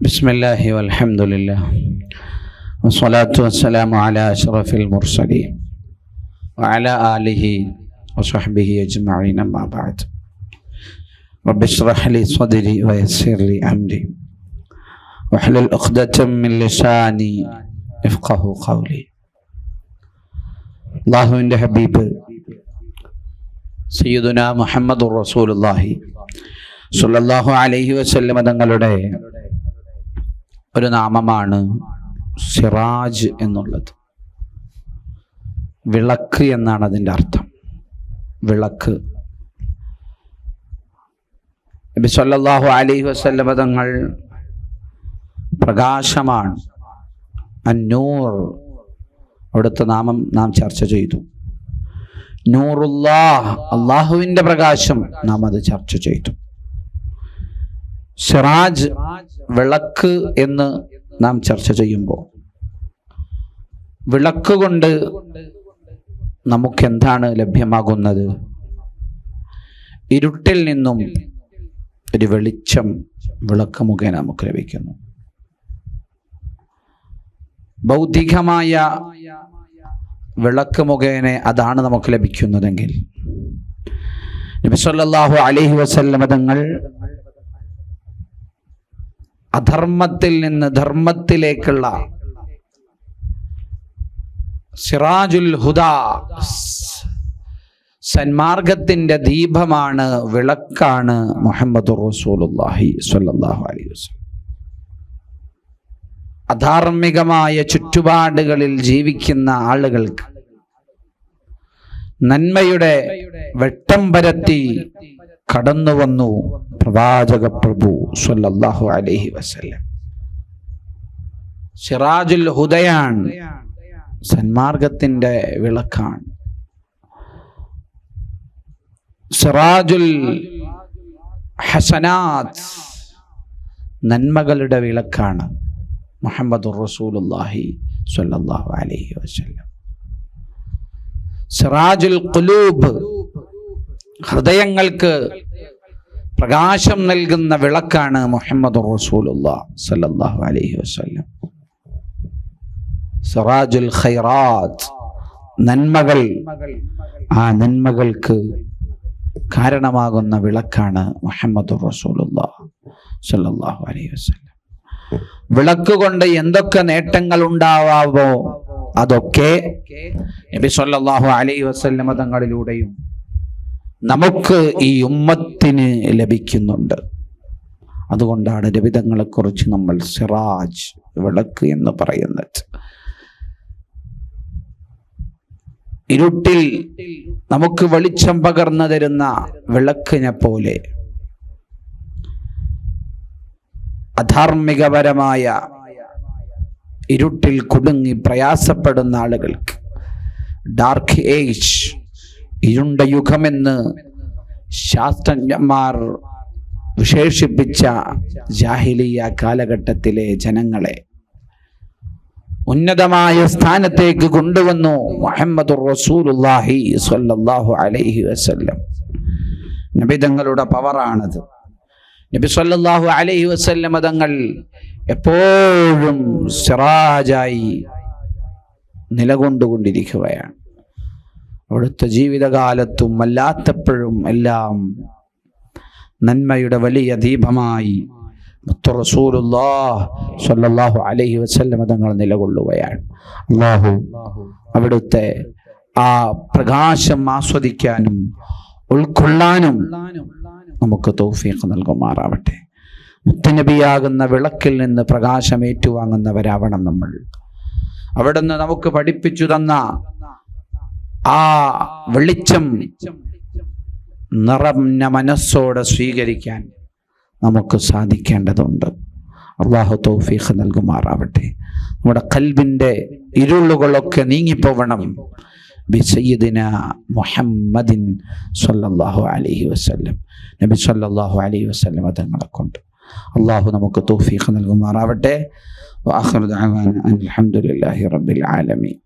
بسم الله والحمد لله والصلاة والسلام على أشرف المرسلين وعلى آله وصحبه أجمعين أما بعد رب اشرح لي صدري ويسر لي أمري واحلل عقدة من لساني يفقه قولي അള്ളാഹുവിൻ്റെ ഹബീബ് സയ്യിദുന മുഹമ്മദ് റസൂലുള്ളാഹി സുല്ലല്ലാഹു അലൈഹി വസല്ലമ തങ്ങളുടെ ഒരു നാമമാണ് സിറാജ് എന്നുള്ളത്. വിളക്ക് എന്നാണ് അതിന്റെ അർത്ഥം. വിളക്ക്. നബി സല്ലല്ലാഹു അലൈഹി വസല്ലമ തങ്ങൾ പ്രകാശമാണ്. അന്നൂർ. അവിടുത്തെ നാമം നാം ചർച്ച ചെയ്തു. നൂറുല്ലാഹ് അള്ളാഹുവിന്റെ പ്രകാശം നാം അത് ചർച്ച ചെയ്തു. സിറാജ് വിളക്ക് എന്ന് നാം ചർച്ച ചെയ്യുമ്പോൾ വിളക്ക് കൊണ്ട് നമുക്കെന്താണ് ലഭ്യമാകുന്നത്? ഇരുട്ടിൽ നിന്നും ഒരു വെളിച്ചം വിളക്ക് മുഖേന നമുക്ക് ലഭിക്കുന്നു. ഭൗതികമായ വിളക്ക് മുഖേന അതാണ് നമുക്ക് ലഭിക്കുന്നതെങ്കിൽ നബിസ്വല്ലാഹു അലഹി വസല്ലം തങ്ങൾ അധർമ്മത്തിൽ നിന്ന് ധർമ്മത്തിലേക്കുള്ള സിറാജുൽ ഹുദ സന്മാർഗത്തിന്റെ ദീപമാണ് വിളക്കാണ് മുഹമ്മദ് റസൂലുള്ളാഹി സ്വല്ലല്ലാഹു അലൈഹി വസല്ലം. അധാർമികമായ ചുറ്റുപാടുകളിൽ ജീവിക്കുന്ന ആളുകൾക്ക് നന്മയുടെ വെട്ടം പരത്തി കടന്നു വന്നു പ്രവാചക പ്രഭു സ്വല്ലല്ലാഹു അലൈഹി വസല്ലം. സിറാജുൽ ഹുദയാൻ സന്മാർഗത്തിന്റെ വിളക്കാണ്. സിറാജുൽ ഹസനാത് നന്മകളുടെ വിളക്കാണ് മുഹമ്മദ് റസൂലുല്ലാഹി സ്വല്ലല്ലാഹു അലൈഹി വസല്ലം. സിറാജുൽ ഖുലൂബ് ഹൃദയങ്ങൾക്ക് പ്രകാശം നൽകുന്ന വിളക്കാണ് മുഹമ്മദ് സല്ലല്ലാഹു അലൈഹി വസല്ലം. സിറാജുൽ ഖൈറാത്ത്. നന്മകൾ. ആ നന്മകൾക്ക് കാരണമാകുന്ന വിളക്കാണ് മുഹമ്മദ് സല്ലല്ലാഹു അലൈഹി വസല്ലം. വിളക്ക് കൊണ്ട് എന്തൊക്കെ നേട്ടങ്ങൾ ഉണ്ടാവാമോ അതൊക്കെ നബി സല്ലല്ലാഹു അലൈഹി തങ്ങളിലൂടെയും നമുക്ക് ഈ ഉമ്മത്തിന് ലഭിക്കുന്നുണ്ട്. അതുകൊണ്ടാണ് രവിതങ്ങളെക്കുറിച്ച് നമ്മൾ സിറാജ് വിളക്ക് എന്ന് പറയുന്നത്. ഇരുട്ടിൽ നമുക്ക് വെളിച്ചം പകർന്നു തരുന്ന വിളക്കിനെ പോലെ അധാർമികപരമായ ഇരുട്ടിൽ കുടുങ്ങി പ്രയാസപ്പെടുന്ന ആളുകൾക്ക് ഡാർക്ക് ഏജ് ഇരുണ്ട യുഗമെന്ന് ശാസ്ത്രജ്ഞന്മാർ വിശേഷിപ്പിച്ച ജാഹിലിയ കാലഘട്ടത്തിലെ ജനങ്ങളെ ഉന്നതമായ സ്ഥാനത്തേക്ക് കൊണ്ടുവന്നു മുഹമ്മദ് റസൂലുല്ലാഹി സ്വല്ലല്ലാഹു അലൈഹി വസല്ലം. നബിതങ്ങളുടെ പവറാണത്. നബി സല്ലല്ലാഹു അലൈഹി വസല്ലം തങ്ങൾ എപ്പോഴും സിറാജായി നിലകൊണ്ടുകൊണ്ടിരിക്കുകയാണ്. അവിടുത്തെ ജീവിതകാലത്തും അല്ലാത്തപ്പോഴും എല്ലാം നന്മയുടെ വലിയ ദീപമായി. സ്വല്ലല്ലാഹു അലൈഹി വസല്ലം തങ്ങൾ നിലകൊള്ളുകയാണ്. അള്ളാഹു അവിടുത്തെ ആ പ്രകാശം ആസ്വദിക്കാനും ഉൾക്കൊള്ളാനും നമുക്ക് തൗഫീഖ് നൽകുമാറാവട്ടെ. മുത്തനബിയാകുന്ന വിളക്കിൽ നിന്ന് പ്രകാശം ഏറ്റുവാങ്ങുന്നവരാവണം നമ്മൾ. അവിടുന്ന് നമുക്ക് പഠിപ്പിച്ചു തന്ന ആ വെളിച്ചം നിറഞ്ഞ മനസ്സോടെ സ്വീകരിക്കാൻ നമുക്ക് സാധിക്കേണ്ടതുണ്ട്. അള്ളാഹു തൗഫീഖ് നൽകുമാറാവട്ടെ. നമ്മുടെ കൽബിന്റെ ഇരുളുകളൊക്കെ നീങ്ങിപ്പോവണം. ബിസയ്യിദിന മുഹമ്മദിൻ സല്ലല്ലാഹു അലൈഹി വസല്ലം. നബി സല്ലല്ലാഹു അലൈഹി വസല്ലം തങ്ങളെ കൊണ്ട് അള്ളാഹു നമുക്ക് തൗഫീഖ് നൽകുമാറാവട്ടെ. അലഹമുല്ലാഹി റബ്ബിൽ ആലമീൻ.